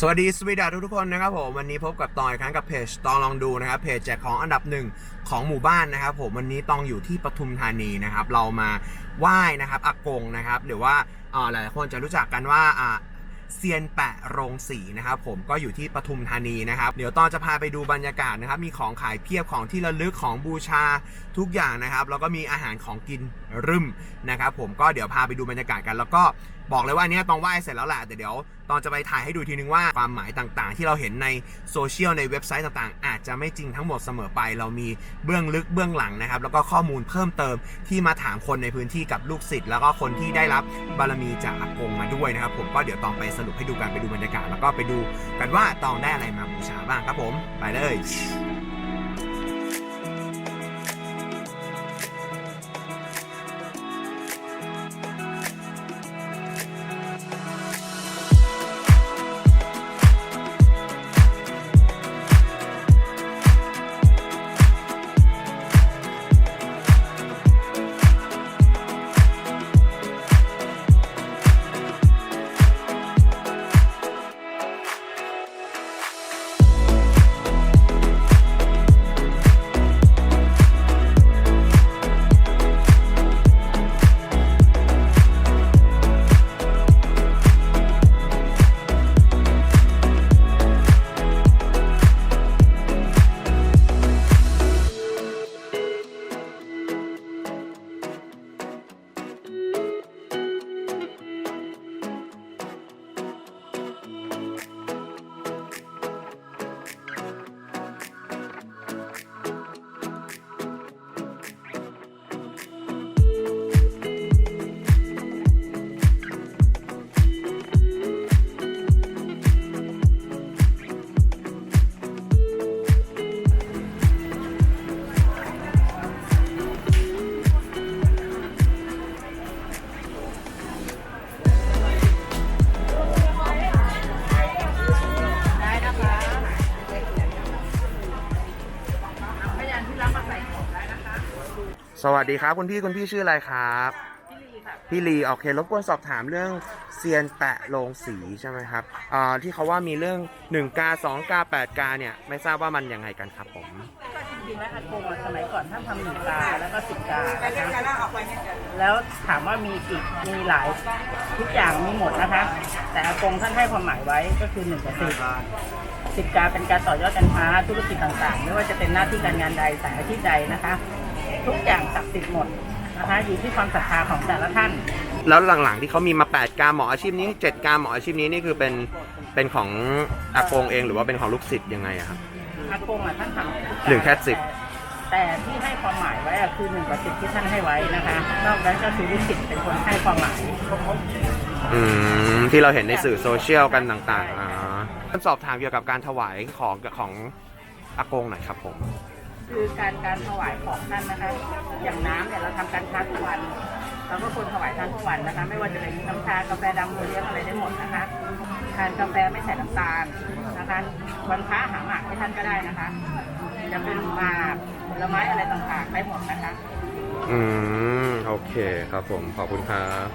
สวัสดีสวีดาทุกทุกๆคนนะครับผมวันนี้พบกับตองอีกครั้งกับเพจตองลองดูนะครับเพจแจกของอันดับหนึ่งของหมู่บ้านนะครับผมวันนี้ตองอยู่ที่ปทุมธานีนะครับ เรามาไหว้นะครับอากงนะครับหรือว่าอ่าหลายคนจะรู้จักกันว่าอ่าเซียนแปะโรงสีนะครับผมก็อยู่ที่ปทุมธานีนะครับ เดี๋ยวตองจะพาไปดูบรรยากาศนะครับ มีของขายเพียบของที่ระลึกของบูชาทุกอย่างนะครับ แล้วก็มีอาหารของกินรึมนะครับ ผมก็เดี๋ยวพาไปดูบรรยากาศกัน แล้วก็ บอกเลยว่าเนี้ยตองไหว้เสร็จแล้วแหละแต่เดี๋ยวตอนจะไปถ่ายให้ดูทีนึงว่าความหมายต่างๆ ที่เราเห็นในโซเชียลในเว็บไซต์ต่างๆ อาจจะไม่จริงทั้งหมดเสมอไป เรามีเบื้องลึกเบื้องหลังนะครับ แล้วก็ข้อมูลเพิ่มเติมที่มาถามคนในพื้นที่กับลูกศิษย์แล้วก็คนที่ได้รับบารมีจากอากงมาด้วยนะครับ ผมก็เดี๋ยวตองไปสรุปให้ดูกันไปดูบรรยากาศแล้วก็ไปดูกันว่าตองได้อะไรมาบูชาบ้างครับผม ไปเลย สวัสดีครับคุณพี่คุณพี่ชื่ออะไรครับพี่ลีค่ะพี่ลีโอเครบกวนสอบถามเรื่องเซียนแปะโรงสีใช่ไหมครับอ่าที่เขาว่ามีเรื่อง1กา2กา8กาเนี่ยไม่ทราบว่ามันยังไงกันครับผมก็จริงๆแล้วอากงอะสมัยก่อนท่านทำหนึ่งกาแล้วก็สิบกานะคะแล้วถามว่ามีกี่มีหลายทุกอย่างมีหมดนะคะ แต่อากงท่านให้ความหมายไว้ก็คือหนึ่งกับสิบสิบกาเป็นการต่อยอดการค้าธุรกิจต่างๆ ไม่ว่าจะเป็นหน้าที่การงานใดสายอาชีพใดนะคะ ทุกอย่างศักดิ์สิทธิ์หมดนะคะอยู่ที่ความศรัทธาของแต่ละท่าน แล้วหลังๆที่เขามีมา 8 กาหมออาชีพนี้ 7 กาหมออาชีพนี้นี่คือเป็นเป็นของอากงเองหรือว่าเป็นของลูกศิษย์ยังไงอะครับอากงอะท่านทำทุกอย่างหนึ่งแค่สิบแต่ที่ให้ความหมายไว้อะคือหนึ่งกับสิบที่ท่านให้ไว้นะคะนอกนั้นก็คือลูกศิษย์เป็นคนให้ความหมายอืมที่เราเห็นในสื่อโซเชียลกันต่างๆอ่าสอบถามเกี่ยวกับการถวายของของอากงหน่อยครับผม คือการการถวายของท่านนะคะ อย่างน้ำเนี่ยเราทำการค้าทุกวัน เราก็ควรถวายท่านทุกวันนะคะ ไม่ว่าจะเป็นน้ำชากาแฟดำโอเลี้ยงอะไรได้หมดนะคะทานกาแฟไม่ใส่น้ำตาลนะคะวันพระหาหมากให้ท่านก็ได้นะคะ จะเป็นหมากผลไม้อะไรต่างๆได้หมดนะคะ อืม โอเคครับผมขอบคุณครับ